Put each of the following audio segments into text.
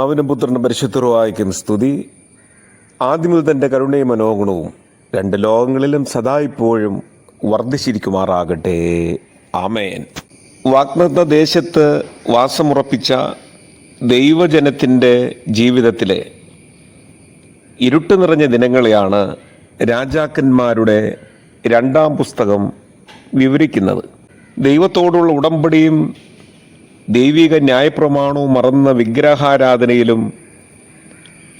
പിതാവിനും പുത്രനും പരിശുദ്ധറുവായിക്കും സ്തുതി. ആദ്യമുതൽ തന്റെ കരുണയും മനോഗുണവും രണ്ട് ലോകങ്ങളിലും സദാ ഇപ്പോഴും വർദ്ധിച്ചിരിക്കുമാറാകട്ടെ. ആമേൻ. വാഗ്നത്ത ദേശത്ത് വാസമുറപ്പിച്ച ദൈവജനത്തിന്റെ ജീവിതത്തിലെ ഇരുട്ട് നിറഞ്ഞ ദിനങ്ങളെയാണ് രാജാക്കന്മാരുടെ രണ്ടാം പുസ്തകം വിവരിക്കുന്നത്. ദൈവത്തോടുള്ള ഉടമ്പടിയും ദൈവിക ന്യായപ്രമാണവും മറന്ന വിഗ്രഹാരാധനയിലും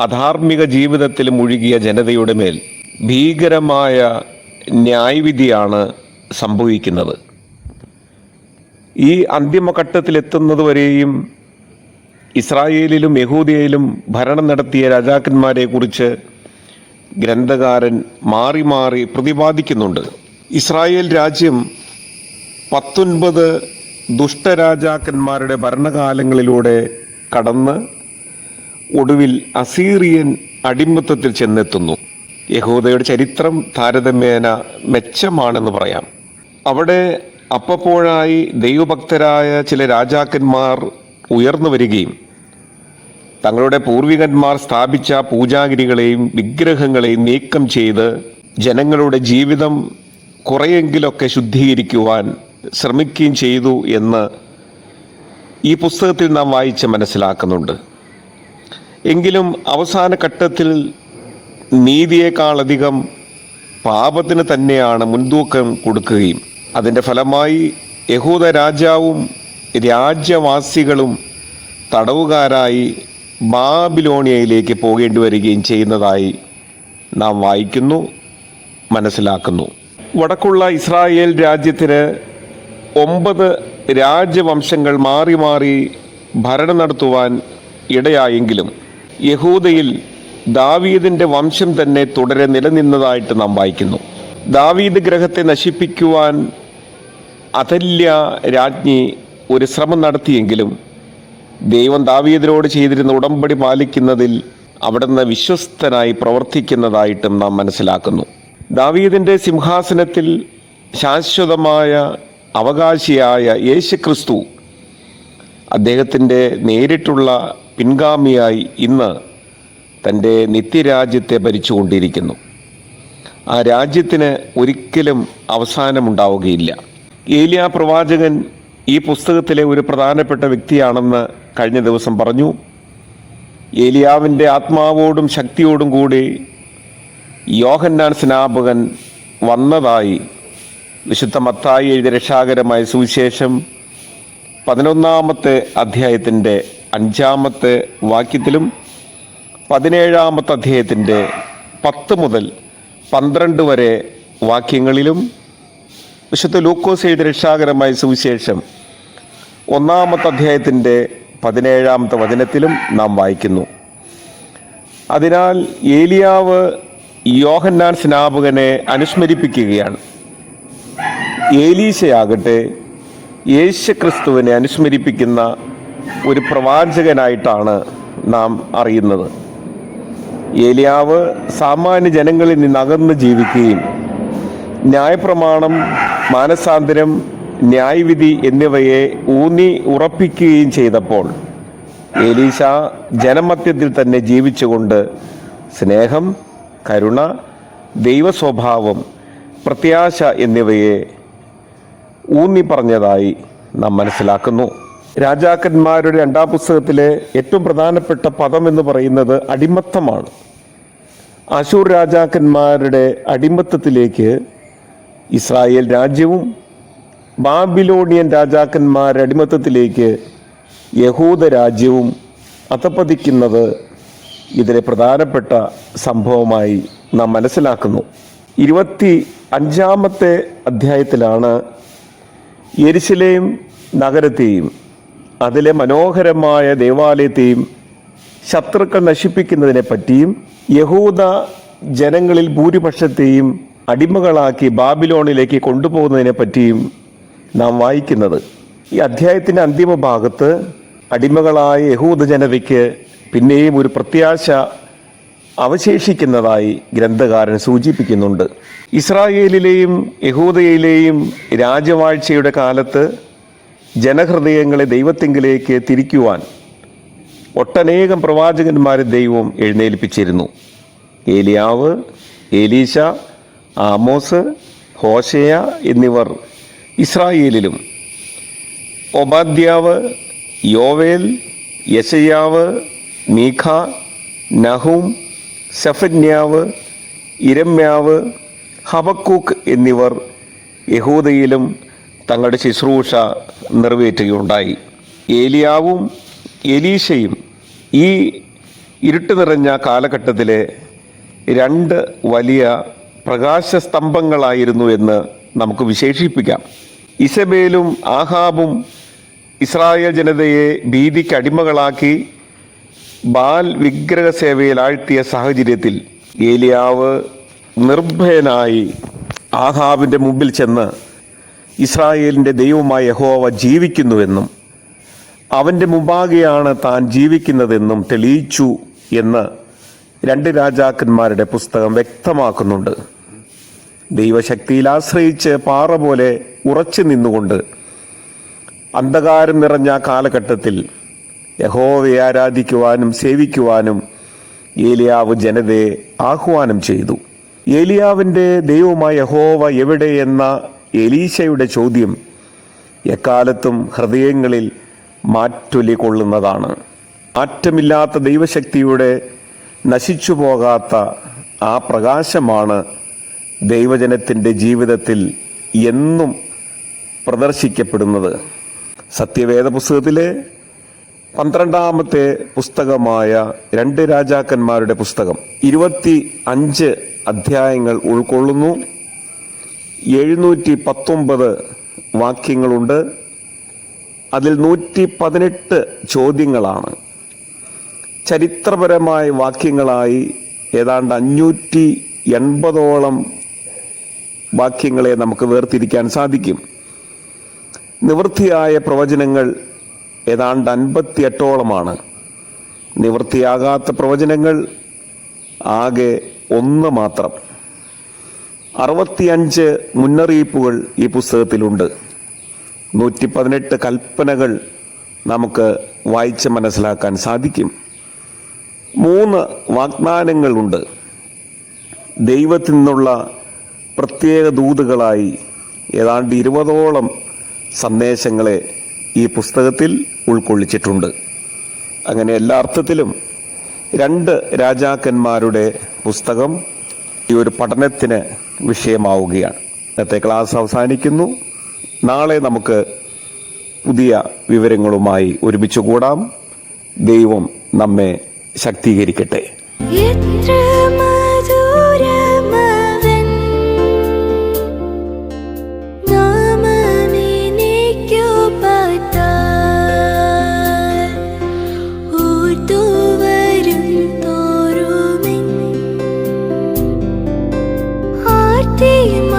അധാർമിക ജീവിതത്തിലും മുഴുകിയ ജനതയുടെ മേൽ ഭീകരമായ ന്യായവിധിയാണ് സംഭവിക്കുന്നത്. ഈ അന്തിമഘട്ടത്തിലെത്തുന്നതുവരെയും ഇസ്രായേലിലും യഹൂദിയയിലും ഭരണം നടത്തിയ രാജാക്കന്മാരെക്കുറിച്ച് ഗ്രന്ഥകാരൻ മാറി മാറി പ്രതിപാദിക്കുന്നുണ്ട്. ഇസ്രായേൽ രാജ്യം പത്തൊൻപത് ദുഷ്ടരാജാക്കന്മാരുടെ ഭരണകാലങ്ങളിലൂടെ കടന്ന് ഒടുവിൽ അസീറിയൻ അടിമത്തത്തിൽ ചെന്നെത്തുന്നു. യഹൂദയുടെ ചരിത്രം താരതമ്യേന മെച്ചമാണെന്ന് പറയാം. അവിടെ അപ്പപ്പോഴായി ദൈവഭക്തരായ ചില രാജാക്കന്മാർ ഉയർന്നു വരികയും തങ്ങളുടെ പൂർവികന്മാർ സ്ഥാപിച്ച പൂജാഗിരികളെയും വിഗ്രഹങ്ങളെയും നീക്കം ചെയ്ത് ജനങ്ങളുടെ ജീവിതം കുറെയെങ്കിലൊക്കെ ശുദ്ധീകരിക്കുവാൻ ശ്രമിക്കുകയും ചെയ്തു എന്ന് ഈ പുസ്തകത്തിൽ നാം വായിച്ച് മനസ്സിലാക്കുന്നുണ്ട്. എങ്കിലും അവസാന ഘട്ടത്തിൽ നീതിയേക്കാളധികം പാപത്തിന് തന്നെയാണ് മുൻതൂക്കം കൊടുക്കുകയും അതിന്റെ ഫലമായി യഹൂദ രാജാവും രാജ്യവാസികളും തടവുകാരായി ബാബിലോണിയയിലേക്ക് പോകേണ്ടി വരികയും ചെയ്യുന്നതായി നാം വായിക്കുന്നു മനസ്സിലാക്കുന്നു. വടക്കുള്ള ഇസ്രായേൽ രാജ്യത്തിന് ഒമ്പത് രാജവംശങ്ങൾ മാറി മാറി ഭരണം നടത്തുവാൻ ഇടയായെങ്കിലും യഹൂദയിൽ ദാവീദിന്റെ വംശം തന്നെ തുടരെ നിലനിന്നതായിട്ട് നാം വായിക്കുന്നു. ദാവീദ് ഗ്രഹത്തെ നശിപ്പിക്കുവാൻ അതല്യ രാജ്ഞി ഒരു ശ്രമം നടത്തിയെങ്കിലും ദൈവം ദാവീദിനോട് ചെയ്തിരുന്ന ഉടമ്പടി പാലിക്കുന്നതിൽ അവിടുന്ന് വിശ്വസ്തനായി പ്രവർത്തിക്കുന്നതായിട്ടും നാം മനസ്സിലാക്കുന്നു. ദാവീദിന്റെ സിംഹാസനത്തിൽ ശാശ്വതമായ അവകാശിയായ യേശുക്രിസ്തു അദ്ദേഹത്തിന്റെ നേരിട്ടുള്ള പിൻഗാമിയായി ഇന്ന് തന്റെ നിത്യരാജ്യത്തെ ഭരിച്ചുകൊണ്ടിരിക്കുന്നു. ആ രാജ്യത്തിന് ഒരിക്കലും അവസാനമുണ്ടാവുകയില്ല. ഏലിയ പ്രവാചകൻ ഈ പുസ്തകത്തിലെ ഒരു പ്രധാനപ്പെട്ട വ്യക്തിയാണെന്ന് കഴിഞ്ഞ ദിവസം പറഞ്ഞു. ഏലിയാവിന്റെ ആത്മാവോടും ശക്തിയോടും കൂടി യോഹന്നാൻ സ്നാപകൻ വന്നതായി വിശുദ്ധ മത്തായി എഴുതിയ രക്ഷാകരമായ സുവിശേഷം പതിനൊന്നാമത്തെ അധ്യായത്തിന്റെ അഞ്ചാമത്തെ വാക്യത്തിലും പതിനേഴാമത്തെ അധ്യായത്തിന്റെ പത്ത് മുതൽ പന്ത്രണ്ട് വരെ വാക്യങ്ങളിലും വിശുദ്ധ ലൂക്കോസ് എഴുതിയ രക്ഷാകരമായ സുവിശേഷം ഒന്നാമത്തെ അധ്യായത്തിന്റെ പതിനേഴാമത്തെ വചനത്തിലും നാം വായിക്കുന്നു. അതിനാൽ ഏലിയാവ് യോഹന്നാൻ സ്നാപകനെ അനുസ്മരിപ്പിക്കുകയാണ്. ഏലീശയാകട്ടെ യേശുക്രിസ്തുവിനെ അനുസ്മരിപ്പിക്കുന്ന ഒരു പ്രവാചകനായിട്ടാണ് നാം അറിയുന്നത്. ഏലിയാവ് സാമാന്യ ജനങ്ങളിൽ നിന്ന് അകന്ന് ജീവിക്കുകയും ന്യായപ്രമാണം മാനസാന്തരം ന്യായവിധി എന്നിവയെ ഊന്നി ഉറപ്പിക്കുകയും ചെയ്തപ്പോൾ ഏലീശ ജനമധ്യത്തിൽ തന്നെ ജീവിച്ചുകൊണ്ട് സ്നേഹം കരുണ ദൈവസ്വഭാവം പ്രത്യാശ എന്നിവയെ ഊന്നി പറഞ്ഞതായി നാം മനസ്സിലാക്കുന്നു. രാജാക്കന്മാരുടെ രണ്ടാം പുസ്തകത്തിലെ ഏറ്റവും പ്രധാനപ്പെട്ട പദം എന്ന് പറയുന്നത് അടിമത്തമാണ്. അശൂർ രാജാക്കന്മാരുടെ അടിമത്തത്തിലേക്ക് ഇസ്രായേൽ രാജ്യവും ബാബിലോണിയൻ രാജാക്കന്മാരുടെ അടിമത്തത്തിലേക്ക് യഹൂദ രാജ്യവും അതപ്പതിക്കുന്നത് ഇതിലെ പ്രധാനപ്പെട്ട സംഭവമായി നാം മനസ്സിലാക്കുന്നു. ഇരുപത്തി അഞ്ചാമത്തെ അധ്യായത്തിലാണ് യെരുശലേം നഗരത്തെയും അതിലെ മനോഹരമായ ദേവാലയത്തെയും ശത്രുക്കൾ നശിപ്പിക്കുന്നതിനെ പറ്റിയും യഹൂദ ജനങ്ങളിൽ ഭൂരിപക്ഷത്തെയും അടിമകളാക്കി ബാബിലോണിലേക്ക് കൊണ്ടുപോകുന്നതിനെ പറ്റിയും നാം വായിക്കുന്നത്. ഈ അധ്യായത്തിന്റെ അന്തിമ ഭാഗത്ത് അടിമകളായ യഹൂദ ജനതയ്ക്ക് പിന്നെയും ഒരു പ്രത്യാശ അവശേഷിക്കുന്നതായി ഗ്രന്ഥകാരൻ സൂചിപ്പിക്കുന്നുണ്ട്. ഇസ്രായേലിലെയും യഹൂദയിലെയും രാജവാഴ്ചയുടെ കാലത്ത് ജനഹൃദയങ്ങളെ ദൈവത്തിങ്കിലേക്ക് തിരിക്കുവാൻ ഒട്ടനേകം പ്രവാചകന്മാരെ ദൈവം എഴുന്നേൽപ്പിച്ചിരുന്നു. ഏലിയാവ് ഏലീശ ആമോസ് ഹോഷയ എന്നിവർ ഇസ്രായേലിലും. ഒബാദ്യാവ് യോവേൽ യശയാവ് മീഖ നഹൂം സഫന്യാവ് ഇരമ്യാവ് ഹബക്കൂക്ക് എന്നിവർ യഹൂദയിലും തങ്ങളുടെ ശുശ്രൂഷ നിറവേറ്റുകയുണ്ടായി. ഏലിയാവും എലീശയും ഈ ഇരുട്ട് നിറഞ്ഞ കാലഘട്ടത്തിലെ രണ്ട് വലിയ പ്രകാശസ്തംഭങ്ങളായിരുന്നു എന്ന് നമുക്ക് വിശേഷിപ്പിക്കാം. ഇസബേലും ആഹാബും ഇസ്രായേൽ ജനതയെ ഭീതിക്ക് അടിമകളാക്കി ബാൽ വിഗ്രഹ സേവയിൽ ആഴ്ത്തിയ സാഹചര്യത്തിൽ ഏലിയാവ് നിർഭയനായി ആഹാബിന്റെ മുമ്പിൽ ചെന്ന് ഇസ്രായേലിന്റെ ദൈവമായ യഹോവ ജീവിക്കുന്നുവെന്നും അവന്റെ മുമ്പാകെയാണ് താൻ ജീവിക്കുന്നതെന്നും തെളിയിച്ചു എന്ന് രണ്ട് രാജാക്കന്മാരുടെ പുസ്തകം വ്യക്തമാക്കുന്നുണ്ട്. ദൈവശക്തിയിൽ ആശ്രയിച്ച് പാറ പോലെ ഉറച്ചു നിന്നുകൊണ്ട് അന്ധകാരം നിറഞ്ഞ കാലഘട്ടത്തിൽ യഹോവയെ ആരാധിക്കുവാനും സേവിക്കുവാനും ഏലിയാവ് ജനതയെ ആഹ്വാനം ചെയ്തു. ഏലിയാവിന്റെ ദൈവമായ യഹോവ എവിടെ എന്ന എലീശയുടെ ചോദ്യം എക്കാലത്തും ഹൃദയങ്ങളിൽ മാറ്റൊലി കൊള്ളുന്നതാണ് മാറ്റമില്ലാത്ത ദൈവശക്തിയുടെ നശിച്ചു പോകാത്ത ആ പ്രകാശമാണ് ദൈവജനത്തിന്റെ ജീവിതത്തിൽ എന്നും പ്രദർശിക്കപ്പെടുന്നത്. സത്യവേദ പുസ്തകത്തിലെ പന്ത്രണ്ടാമത്തെ പുസ്തകമായ രണ്ട് രാജാക്കന്മാരുടെ പുസ്തകം. ഇരുപത്തി അഞ്ച് അധ്യായങ്ങൾ ഉൾക്കൊള്ളുന്നു. എഴുന്നൂറ്റി പത്തൊമ്പത് വാക്യങ്ങളുണ്ട്. അതിൽ നൂറ്റി പതിനെട്ട് ചോദ്യങ്ങളാണ്. ചരിത്രപരമായ വാക്യങ്ങളായി ഏതാണ്ട് അഞ്ഞൂറ്റി എൺപതോളം വാക്യങ്ങളെ നമുക്ക് വേർതിരിക്കാൻ സാധിക്കും. നിവൃത്തിയായ പ്രവചനങ്ങൾ ഏതാണ്ട് അൻപത്തിയെട്ടോളമാണ്. നിവൃത്തിയാകാത്ത പ്രവചനങ്ങൾ ആകെ ഒന്ന് മാത്രം. അറുപത്തിയഞ്ച് മുന്നറിയിപ്പുകൾ ഈ പുസ്തകത്തിലുണ്ട്. നൂറ്റി പതിനെട്ട് കൽപ്പനകൾ നമുക്ക് വായിച്ച് മനസ്സിലാക്കാൻ സാധിക്കും. മൂന്ന് വാഗ്ദാനങ്ങളുണ്ട്. ദൈവത്തിൽ നിന്നുള്ള പ്രത്യേക ദൂതുകളായി ഏതാണ്ട് ഇരുപതോളം സന്ദേശങ്ങളെ ഈ പുസ്തകത്തിൽ ഉൾക്കൊള്ളിച്ചിട്ടുണ്ട്. അങ്ങനെ എല്ലാ അർത്ഥത്തിലും രണ്ട് രാജാക്കന്മാരുടെ പുസ്തകം ഈ ഒരു പഠനത്തിന് വിഷയമാവുകയാണ്. ഇന്നത്തെ ക്ലാസ് അവസാനിക്കുന്നു. നാളെ നമുക്ക് പുതിയ വിവരങ്ങളുമായി ഒരുമിച്ച് കൂടാം. ദൈവം നമ്മെ ശക്തീകരിക്കട്ടെ. എത്ര 寂寞。